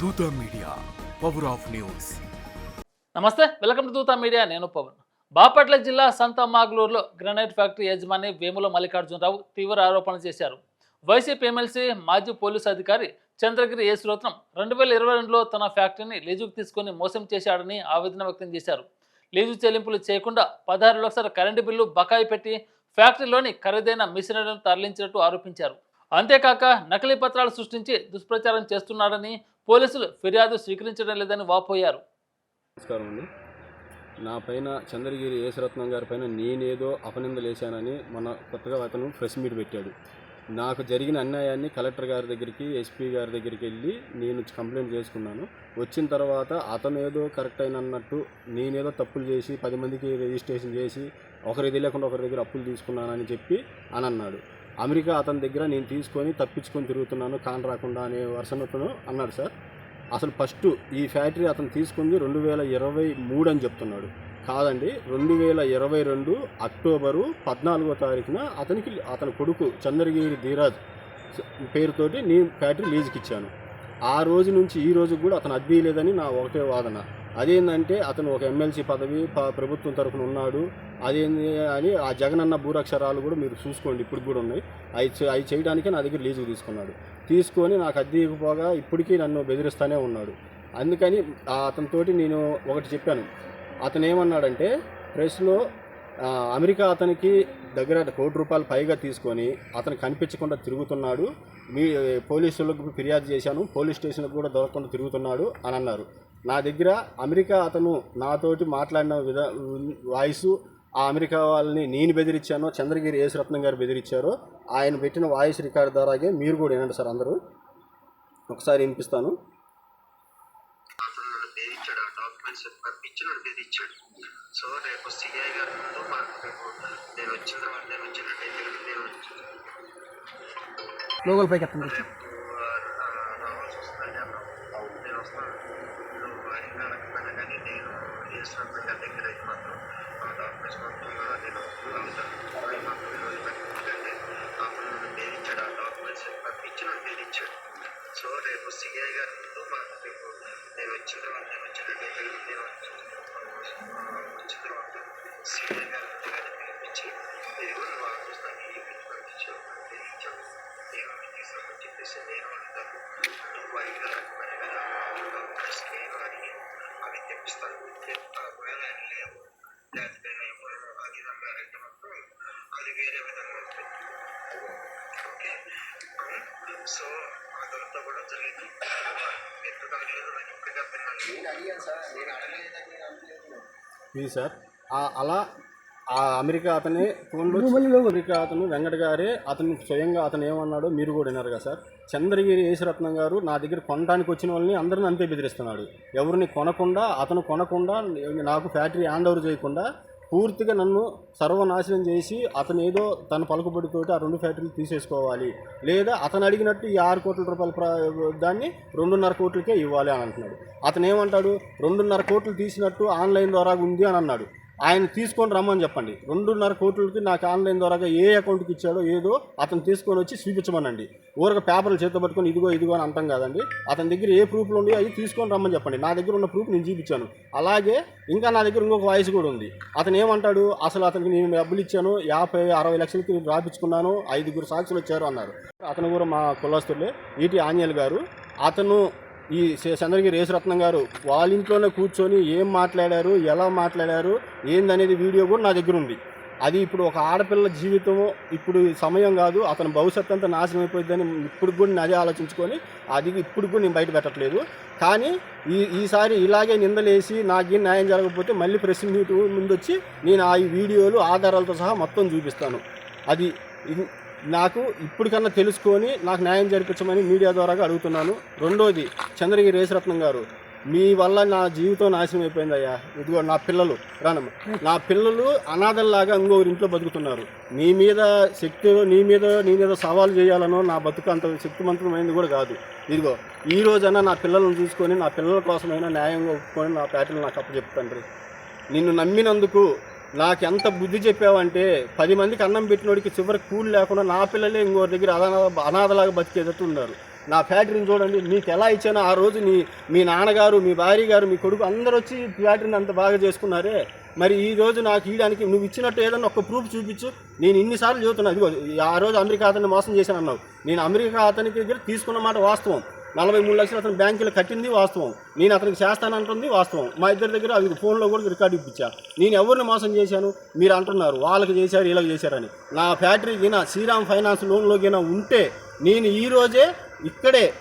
Dootha media power of news నమస్తే welcome to Dootha media నేను పవన్. బాపట్ల జిల్లా సంత మాగ్లూరులో గ్రనైట్ ఫ్యాక్టరీ యజమాని వేముల మల్లికార్జునరావు తీవ్ర ఆరోపణలు చేశారు. వైసీపీ ఎమ్మెల్సీ మాజీ పోలీసు అధికారి చంద్రగిరి యేసురత్నం రెండు వేల ఇరవై రెండులో తన ఫ్యాక్టరీని లీజుకు తీసుకొని మోసం చేశాడని ఆవేదన వ్యక్తం చేశారు. లీజు చెల్లింపులు చేయకుండా పదహారు లక్షల కరెంటు బిల్లు బకాయి పెట్టి ఫ్యాక్టరీలోని ఖరీదైన మిషనరీలను తరలించినట్టు ఆరోపించారు. అంతేకాక నకిలీ పత్రాలు సృష్టించి దుష్ప్రచారం చేస్తున్నాడని పోలీసులు ఫిర్యాదు స్వీకరించడం లేదని వాపోయారు. నమస్కారం అండి. నా పైన చంద్రగిరి యేసరత్నం గారి పైన నేనేదో అపనిందలేశానని మన కొత్తగా అతను ప్రెస్ మీట్ పెట్టాడు. నాకు జరిగిన అన్యాయాన్ని కలెక్టర్ గారి దగ్గరికి ఎస్పీ గారి దగ్గరికి వెళ్ళి నేను కంప్లైంట్ చేసుకున్నాను. వచ్చిన తర్వాత అతను ఏదో కరెక్ట్ అయిన అన్నట్టు నేనేదో తప్పులు చేసి పది మందికి రిజిస్ట్రేషన్ చేసి ఒకరికి తెలియకుండా ఒకరి దగ్గర అప్పులు తీసుకున్నానని చెప్పి అని అన్నాడు అమెరికా అతని దగ్గర నేను తీసుకొని తప్పించుకొని తిరుగుతున్నాను కాన్ రాకుండా అనే వర్షనతను అన్నాడు సార్. అసలు ఫస్ట్ ఈ ఫ్యాక్టరీ అతను తీసుకుంది రెండు వేల ఇరవై మూడు అని చెప్తున్నాడు. కాదండి రెండు వేల ఇరవై రెండు అక్టోబరు పద్నాలుగో తారీఖున అతనికి అతని కొడుకు చంద్రగిరి ధీరాజ్ పేరుతోటి నేను ఫ్యాక్టరీ లీజుకి ఇచ్చాను. ఆ రోజు నుంచి ఈ రోజు కూడా అతను అద్దీ లేదని నా ఒకటే వాదన. అదేంటంటే అతను ఒక ఎమ్మెల్సీ పదవి ప- ప్రభుత్వం తరఫున ఉన్నాడు. అది అని ఆ జగనన్న భూరక్షరాలు కూడా మీరు చూసుకోండి ఇప్పుడు కూడా ఉన్నాయి. అవి అవి చేయడానికే నా దగ్గర లీజుకు తీసుకున్నాడు. తీసుకొని నాకు అద్దె ఇవ్వకపోగా ఇప్పటికీ నన్ను బెదిరిస్తూనే ఉన్నాడు. అందుకని ఆ అతనితోటి నేను ఒకటి చెప్పాను. అతను ఏమన్నాడంటే ప్రెస్లో అమెరికా అతనికి దగ్గర కోటి రూపాయలు పైగా తీసుకొని అతను కనిపించకుండా తిరుగుతున్నాడు. మీ పోలీసులకు ఫిర్యాదు చేశాను పోలీస్ స్టేషన్లకు కూడా దొరకకుండా తిరుగుతున్నాడు అని అన్నారు. నా దగ్గర అమెరికా అతను నాతోటి మాట్లాడిన విధ వాయిస్ ఆ అమెరికా వాళ్ళని నేను బెదిరించానో చంద్రగిరి యేసరత్నం గారు బెదిరించారో ఆయన పెట్టిన వాయిస్ రికార్డ్ ద్వారాగే మీరు కూడా వినండి సార్ అందరూ. ఒకసారి వినిపిస్తాను. సో రేపు సిఐ గారి ముందు నేను వచ్చిన నేను వచ్చిన లోగల్ పైకి ఎత్తండి నేను ఇది సార్ అలా ఆ అమెరికా అతని ఫోన్లో అమెరికా అతను వెంకట గారే అతను స్వయంగా అతను ఏమన్నాడో మీరు కూడా విన్నారు కదా సార్. చంద్రగిరి యేసరత్నం గారు నా దగ్గర కొనడానికి వచ్చిన వాళ్ళని అందరిని అంతే బెదిరిస్తున్నాడు. ఎవరిని కొనకుండా అతను కొనకుండా నాకు ఫ్యాక్టరీ హ్యాండ్ ఓవర్ చేయకుండా పూర్తిగా నన్ను సర్వనాశనం చేసి అతను ఏదో తన పలుకుబడితోటి ఆ రెండు ఫ్యాక్టరీలు తీసేసుకోవాలి. లేదా అతను అడిగినట్టు ఈ ఆరు కోట్ల రూపాయల దాన్ని రెండున్నర కోట్లకే ఇవ్వాలి అని అంటున్నాడు. అతను ఏమంటాడు? రెండున్నర కోట్లు తీసినట్టు ఆన్లైన్ ద్వారా ఉంది అని అన్నాడు. ఆయన తీసుకొని రమ్మని చెప్పండి. రెండున్నర కోట్లకి నాకు ఆన్లైన్ ద్వారా ఏ అకౌంట్కి ఇచ్చాడో ఏదో అతను తీసుకొని వచ్చి చూపించమనండి ఊరక పేపర్లు చేత పట్టుకొని ఇదిగో ఇదిగో అని అంటాం కాదండి. అతని దగ్గర ఏ ప్రూఫ్లు ఉన్నాయో అవి తీసుకొని రమ్మని చెప్పండి. నా దగ్గర ఉన్న ప్రూఫ్ నేను చూపించాను. అలాగే ఇంకా నా దగ్గర ఇంకొక వాయిస్ కూడా ఉంది. అతను ఏమంటాడు? అసలు అతనికి నేను డబ్బులు ఇచ్చాను యాభై అరవై లక్షలకి నేను రాపించుకున్నాను ఐదుగురు సాక్షులు వచ్చారు అన్నారు. అతను కూడా మా కులస్తులే ఈటి ఆంజల్ గారు. అతను ఈ చంద్రగిరి యేసరత్నం గారు వాళ్ళ ఇంట్లోనే కూర్చొని ఏం మాట్లాడారు ఎలా మాట్లాడారు ఏందనేది వీడియో కూడా నా దగ్గర ఉంది. అది ఇప్పుడు ఒక ఆడపిల్ల జీవితం ఇప్పుడు సమయం కాదు అతని భవిష్యత్తు అంతా నాశనం అయిపోయిందని ఇప్పుడు కూడా నేను అదే ఆలోచించుకొని అది ఇప్పుడు కూడా నేను బయట పెట్టట్లేదు. కానీ ఈ ఈసారి ఇలాగే నిందలేసి నాకేం న్యాయం జరగకపోతే మళ్ళీ ప్రెస్ మీట్ ముందు వచ్చి నేను ఆ వీడియోలు ఆధారాలతో సహా మొత్తం చూపిస్తాను. అది నాకు ఇప్పటికన్నా తెలుసుకొని నాకు న్యాయం జరిపించమని మీడియా ద్వారా అడుగుతున్నాను. రెండోది చంద్రగిరి రేసరత్నం గారు మీ వల్ల నా జీవితం నాశనం అయిపోయిందయ్యా. ఇదిగో నా పిల్లలు రానమ్మ. నా పిల్లలు అనాథల్లాగా ఇంకొకరి ఇంట్లో బతుకుతున్నారు. నీ మీద శక్తి నీ మీద నీ మీద సవాలు చేయాలనో నా బతుకు అంత శక్తివంతమైంది కూడా కాదు. ఇదిగో ఈ రోజైనా నా పిల్లలను చూసుకొని నా పిల్లల కోసమైనా న్యాయంగా ఒప్పుకొని నా పేటలు నాకు అప్పచెప్తండ్రి నిన్ను నమ్మినందుకు నాకు ఎంత బుద్ధి చెప్పావంటే పది మందికి అన్నం పెట్టినోడికి చివరికి కూలి లేకుండా నా పిల్లలే ఇంకోరి దగ్గర అనాథ అనాథలాగా బతికేటట్టు ఉన్నారు. నా ఫ్యాక్టరీని చూడండి నీకు ఎలా ఇచ్చానో ఆ రోజు నీ మీ నాన్నగారు మీ భార్య గారు మీ కొడుకు అందరూ వచ్చి ఫ్యాక్టరీని అంత బాగా చేసుకున్నారే. మరి ఈ రోజు నాకు ఇవ్వడానికి నువ్వు ఇచ్చినట్టు ఏదన్నా ఒక ప్రూఫ్ చూపించు. నేను ఇన్నిసార్లు చెబుతున్నా ఇదిగో ఆ రోజు అమెరికా అతన్ని మోసం చేశాను అన్నావు. నేను అమెరికా అతనికి దగ్గర తీసుకున్న మాట వాస్తవం. నలభై మూడు లక్షలు అతను బ్యాంకులో కట్టింది వాస్తవం. నేను అతనికి చేస్తానంటుంది వాస్తవం. మా ఇద్దరి దగ్గర అది ఫోన్లో కూడా రికార్డు ఇప్పించా. నేను ఎవరిని మోసం చేశాను? మీరు అంటున్నారు వాళ్ళకి చేశారు వీళ్ళకి చేశారని. నా ఫ్యాక్టరీ గిన శ్రీరామ్ ఫైనాన్స్ లోన్లో ఉంటే నేను ఈ రోజే ఇక్కడే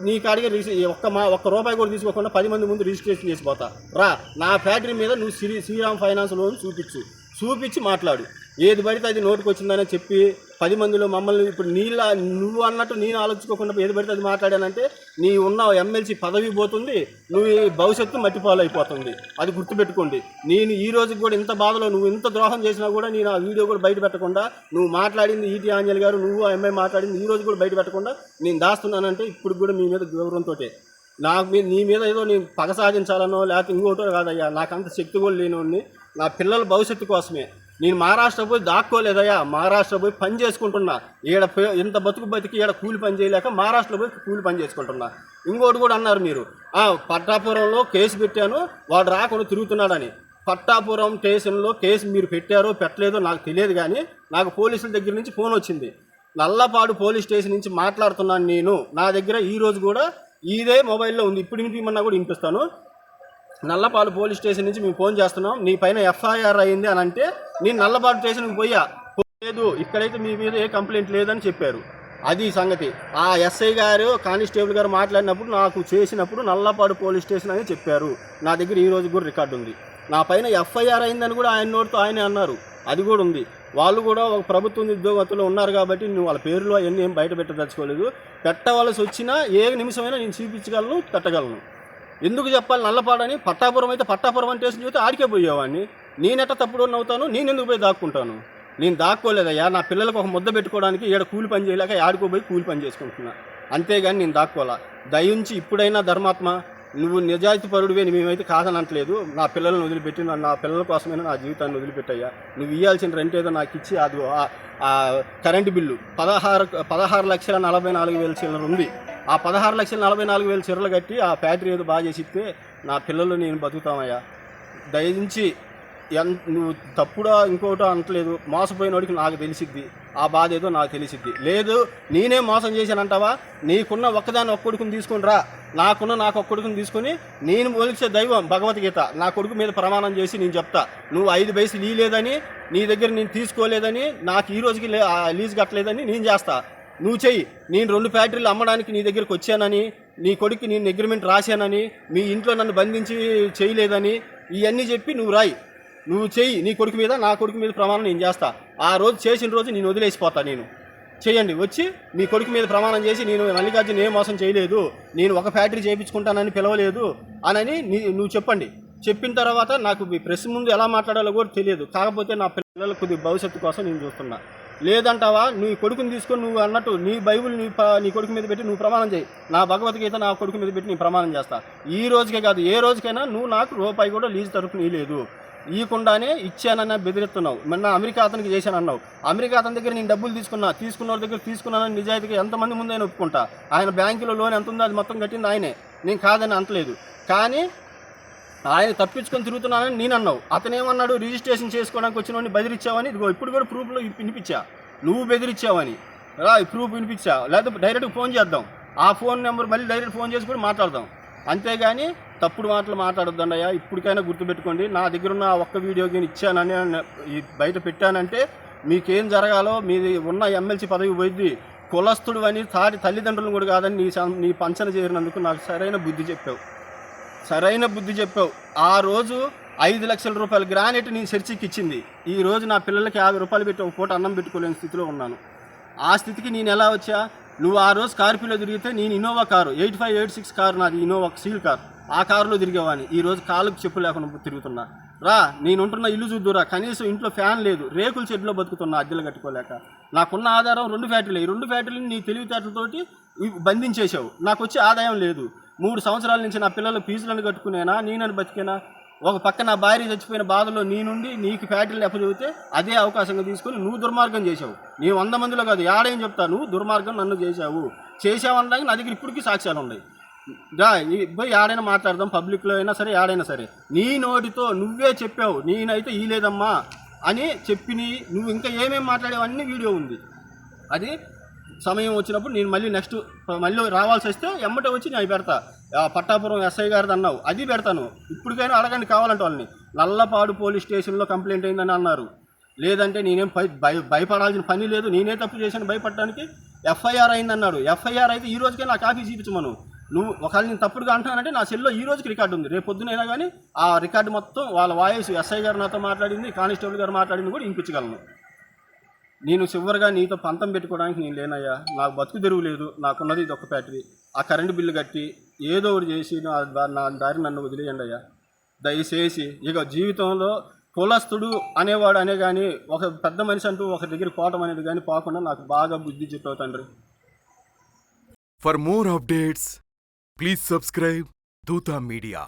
నీ కాడికి రిజి ఒక్క మా ఒక్క రూపాయి కూడా తీసుకోకుండా పది మంది ముందు రిజిస్ట్రేషన్ చేసిపోతా రా నా ఫ్యాక్టరీ మీద నువ్వు శ్రీ శ్రీరామ్ ఫైనాన్స్ లోన్ చూపించు. చూపించి మాట్లాడు. ఏది పడితే అది నోటికి వచ్చిందని చెప్పి పది మందిలో మమ్మల్ని ఇప్పుడు నీళ్ళ నువ్వు అన్నట్టు నేను ఆలోచించుకోకుండా ఏది పడితే అది మాట్లాడానంటే నీ ఉన్న ఎమ్మెల్సీ పదవి పోతుంది నువ్వు ఈ భవిష్యత్తు మట్టిపాలు అయిపోతుంది అది గుర్తుపెట్టుకోండి. నేను ఈ రోజుకి కూడా ఇంత బాధలో నువ్వు ఇంత ద్రోహం చేసినా కూడా నేను ఆ వీడియో కూడా బయట పెట్టకుండా నువ్వు మాట్లాడింది ఈటీ ఆంజల్ గారు నువ్వు ఆ అమ్మాయి మాట్లాడింది ఈ రోజు కూడా బయట పెట్టకుండా నేను దాస్తున్నానంటే ఇప్పుడు కూడా మీ మీద గౌరవంతో నాకు మీ నీ మీద ఏదో నేను పగ సాధించాలనో లేకపోతే ఇంకోటో కాదయ్యా నాకు అంత శక్తి కూడా లేనివాడిని. నా పిల్లల భవిష్యత్తు కోసమే. నేను మహారాష్ట్ర పోయి దాక్కోలేదయ్యా. మహారాష్ట్ర పోయి పని చేసుకుంటున్నా. ఈడ ఇంత బతుకు బతికి ఈడ కూలి పని చేయలేక మహారాష్ట్రలో పోయి కూలి పని చేసుకుంటున్నా. ఇంకోటి కూడా అన్నారు మీరు. ఆ, పట్టాపురంలో కేసు పెట్టాను వాడు రాకుండా తిరుగుతున్నాడని. పట్టాపురం స్టేషన్లో కేసు మీరు పెట్టారో పెట్టలేదో నాకు తెలియదు కానీ నాకు పోలీసుల దగ్గర నుంచి ఫోన్ వచ్చింది. నల్లపాడు పోలీస్ స్టేషన్ నుంచి మాట్లాడుతున్నాను నేను. నా దగ్గర ఈరోజు కూడా ఇదే మొబైల్లో ఉంది. ఇప్పుడు వినిపించమన్నా కూడా వినిపిస్తాను. నల్లపాడు పోలీస్ స్టేషన్ నుంచి మేము ఫోన్ చేస్తున్నాం. నీ పైన ఎఫ్ఐఆర్ అయింది అని అంటే నేను నల్లపాలు స్టేషన్కి పోయా లేదు ఇక్కడైతే మీ మీద ఏ కంప్లైంట్ లేదని చెప్పారు. అది సంగతి. ఆ ఎస్ఐ గారు కానిస్టేబుల్ గారు మాట్లాడినప్పుడు నాకు చేసినప్పుడు నల్లపాడు పోలీస్ స్టేషన్ అని చెప్పారు. నా దగ్గర ఈ రోజు కూడా రికార్డు ఉంది. నా పైన ఎఫ్ఐఆర్ అయిందని కూడా ఆయన నోటితో ఆయనే అన్నారు. అది కూడా ఉంది. వాళ్ళు కూడా ఒక ప్రభుత్వ ఉద్యోగస్తులు ఉన్నారు కాబట్టి నువ్వు వాళ్ళ పేర్లు అవన్నీ ఏం బయట పెట్టదలుచుకోలేదు. పెట్టవలసి వచ్చినా ఏ నిమిషమైనా నేను చూపించగలను పెట్టగలను. ఎందుకు చెప్పాలి నల్లపాడని? పట్టాపురం అయితే పట్టాపురం అంటే స్టేషన్ చూస్తే ఆడికే పోయేవాడిని. నేనెట్ట తప్పుడు అవుతాను? నేను ఎందుకు పోయి దాక్కుంటాను? నేను దాక్కోలేదయ్యా. నా పిల్లలకు ఒక ముద్ద పెట్టుకోవడానికి ఈడ కూలి పని చేయలేక ఆడుకోపోయి కూలి పని చేసుకుంటున్నా. అంతేగాని నేను దాక్కోవాలా? దయించి ఇప్పుడైనా ధర్మాత్మ నువ్వు నిజాయితీ పరుడివే మేమైతే కాదనట్లేదు. నా పిల్లలను వదిలిపెట్టి నా- పిల్లల కోసమైనా నా జీవితాన్ని వదిలిపెట్టయ్యా. నువ్వు ఇవ్వాల్సిన రెంట్ ఏదో నాకు ఇచ్చి అది కరెంటు బిల్లు పదహారు పదహారు లక్షల నలభై నాలుగు వేల చిల్లర ఉంది. ఆ పదహారు లక్షల నలభై నాలుగు వేల చీరలు కట్టి ఆ ఫ్యాక్టరీ ఏదో బాగా చేసి ఇస్తే నా పిల్లలు నేను బతుకుతామయ్యా. దయించి ఎన్ నువ్వు తప్పుడా ఇంకోటో అనట్లేదు. మోసపోయినోడికి నాకు తెలిసిద్ది. ఆ బాధ ఏదో నాకు తెలిసిద్ది. లేదు నేనే మోసం చేశానంటావా? నీకున్న ఒక్కదాన్ని ఒక్క కొడుకుని తీసుకుని రా. నాకున్న నాకు ఒక్క కొడుకుని తీసుకుని నేను పోలిచే దైవం భగవద్గీత. నా కొడుకు మీద ప్రమాణం చేసి నేను చెప్తా. నువ్వు ఐదు పైసలు లేదని నీ దగ్గర నేను తీసుకోలేదని నాకు ఈ రోజుకి లే- ఆ లీజు కట్టలేదని నేను చేస్తా. నువ్వు చెయ్యి. నేను రెండు ఫ్యాక్టరీలు అమ్మడానికి నీ దగ్గరికి వచ్చానని నీ కొడుకు నేను అగ్రిమెంట్ రాశానని మీ ఇంట్లో నన్ను బంధించి చేయలేదని ఇవన్నీ చెప్పి నువ్వు రాయి. నువ్వు చెయ్యి. నీ కొడుకు మీద నా కొడుకు మీద ప్రమాణం నేను చేస్తా. ఆ రోజు చేసిన రోజు నేను వదిలేసిపోతా నేను. చేయండి వచ్చి మీ కొడుకు మీద ప్రమాణం చేసి నేను మల్లికార్జున ఏ మోసం చేయలేదు నేను ఒక ఫ్యాక్టరీ చేయించుకుంటానని పిలవలేదు అనని నీ నువ్వు చెప్పండి. చెప్పిన తర్వాత నాకు మీ ప్రెస్ ముందు ఎలా మాట్లాడాలో కూడా తెలియదు. కాకపోతే నా పిల్లల కొద్ది భవిష్యత్తు కోసం నేను చూస్తున్నా. లేదంటావా? నీ కొడుకుని తీసుకొని నువ్వు అన్నట్టు నీ బైబుల్ నీ నీ కొడుకు మీద పెట్టి నువ్వు ప్రమాణం చేయి. నా భగవద్గీత నా కొడుకు మీద పెట్టి నీ ప్రమాణం చేస్తా. ఈ రోజుకే కాదు ఏ రోజుకైనా నువ్వు నాకు రూపాయి కూడా లీజు తరపున ఇవ్వలేదు ఇవ్వకుండానే ఇచ్చానన్న బెదిరిస్తున్నావు. మొన్న అమెరికా అతనికి చేశానన్నావు. అమెరికా అతని దగ్గర నేను డబ్బులు తీసుకున్నా తీసుకున్న వాళ్ళ దగ్గర తీసుకున్నానని నిజాయితీగా ఎంతమంది ముందైనా ఒప్పుకుంటా. ఆయన బ్యాంకులో లోన్ ఎంత ఉందో అది మొత్తం కట్టింది ఆయనే. నేను కాదని అంటలేదు. కానీ ఆయన తప్పించుకొని తిరుగుతున్నానని నేను అన్నావు. అతను ఏమన్నాడు రిజిస్ట్రేషన్ చేసుకోవడానికి వచ్చిన వాడిని బెదిరించావని ఇదిగో ఇప్పుడు కూడా ప్రూఫ్లో వినిపించా. నువ్వు బెదిరించావని రా ప్రూఫ్ వినిపించా. లేకపోతే డైరెక్ట్గా ఫోన్ చేద్దాం. ఆ ఫోన్ నెంబర్ మళ్ళీ డైరెక్ట్ ఫోన్ చేసి కూడా మాట్లాడదాం. అంతేగాని తప్పుడు మాటలు మాట్లాడొద్దండయ్యా ఇప్పటికైనా గుర్తుపెట్టుకోండి. నా దగ్గర ఉన్న ఒక్క వీడియో గేమ్ ఇచ్చానని బయట పెట్టానంటే మీకేం జరగాలో మీది ఉన్న ఎమ్మెల్సీ పదవి పోయింది కులస్తుడు అని తాటి తల్లిదండ్రులను కూడా కాదని నీ నీ పంచన చేరినందుకు నాకు సరైన బుద్ధి చెప్పావు. సరైన బుద్ధి చెప్పావు. ఆ రోజు ఐదు లక్షల రూపాయలు గ్రానైట్ నేను చర్చికి ఇచ్చింది. ఈ రోజు నా పిల్లలకి యాభై రూపాయలు పెట్టి ఒక పూట అన్నం పెట్టుకోలేని స్థితిలో ఉన్నాను. ఆ స్థితికి నేను ఎలా వచ్చా? నువ్వు ఆ రోజు స్కార్పియోలో తిరిగితే నేను Innova car eight five eight six car నాది ఇన్నోవా సీల్ కార్. ఆ కారులో తిరిగేవాని ఈ రోజు కాళ్ళకు చెప్పు లేకుండా తిరుగుతున్నా. రా నేను ఉంటున్న ఇల్లు చూద్దురా. కనీసం ఇంట్లో ఫ్యాన్ లేదు. రేకుల షెడ్లో బతుకుతున్నా అద్దెలు కట్టుకోలేక. నాకున్న ఆధారం రెండు ఫ్యాక్టరీలు. ఈ రెండు ఫ్యాక్టరీలు నీ తెలివితేటలతోటి బంధించేశావు. నాకు వచ్చే ఆదాయం లేదు. మూడు సంవత్సరాల నుంచి నా పిల్లల ఫీజులను కట్టుకునేనా నేనని బతికేనా? ఒక పక్క నా భార్య చచ్చిపోయిన బాధలో నీ నుండి నీకు ఫ్యాక్టరీలు ఎప్పచెబితే అదే అవకాశంగా తీసుకొని నువ్వు దుర్మార్గం చేశావు. నీ వంద మందిలో కాదు ఏడేం చెప్తా నువ్వు దుర్మార్గం నన్ను చేశావు. చేసావనడానికి నా దగ్గర ఇప్పటికీ సాక్ష్యాలు ఉన్నాయి. గా పోయి ఆడైనా మాట్లాడదాం పబ్లిక్లో అయినా సరే ఆడైనా సరే. నీ నోటితో నువ్వే చెప్పావు నేనైతే ఈ లేదమ్మా అని చెప్పిని నువ్వు ఇంకా ఏమేమి మాట్లాడేవన్నీ వీడియో ఉంది. అది సమయం వచ్చినప్పుడు నేను మళ్ళీ నెక్స్ట్ మళ్ళీ రావాల్సి వస్తే ఎమ్మటే వచ్చి నేను పెడతా. పట్టాపురం ఎస్ఐ గారిది అన్నావు అది పెడతాను. ఇప్పటికైనా అడగండి కావాలంటే వాళ్ళని. నల్లపాడు పోలీస్ స్టేషన్లో కంప్లైంట్ అయిందని అన్నారు. లేదంటే నేనేం భయ భయ- భయపడాల్సిన పని లేదు. నేనే తప్పు చేశాను భయపడటానికి ఎఫ్ఐఆర్ అయిందన్నాడు. ఎఫ్ఐఆర్ అయితే ఈ రోజుకే నా కాపీ చూపించమను. నువ్వు ఒకవేళ నేను తప్పుడుగా అంటానంటే నా సెల్లో ఈ రోజుకి రికార్డు ఉంది. రేపు పొద్దునైనా కానీ ఆ రికార్డు మొత్తం వాళ్ళ వాయిస్ ఎస్ఐ గారు నాతో మాట్లాడింది కానిస్టేబుల్ గారు మాట్లాడింది కూడా ఇంపించగలను నేను చివరిగా నీతో పంతం పెట్టుకోవడానికి నేను లేనయ్యా. నాకు బతుకు తెరువు లేదు. నాకున్నది ఇది ఒక ఫ్యాక్టరీ ఆ కరెంటు బిల్లు కట్టి ఏదో ఒకటి చేసి నా నా దారి నన్ను వదిలేయండి అయ్యా. దయచేసి ఇక జీవితంలో కులస్తుడు అనేవాడు అనే కానీ ఒక పెద్ద మనిషి అంటూ ఒక దగ్గర పోవటం అనేది కానీ పోకుండా నాకు బాగా బుద్ధి చెప్పావు తండ్రి. For more updates please subscribe Dootha media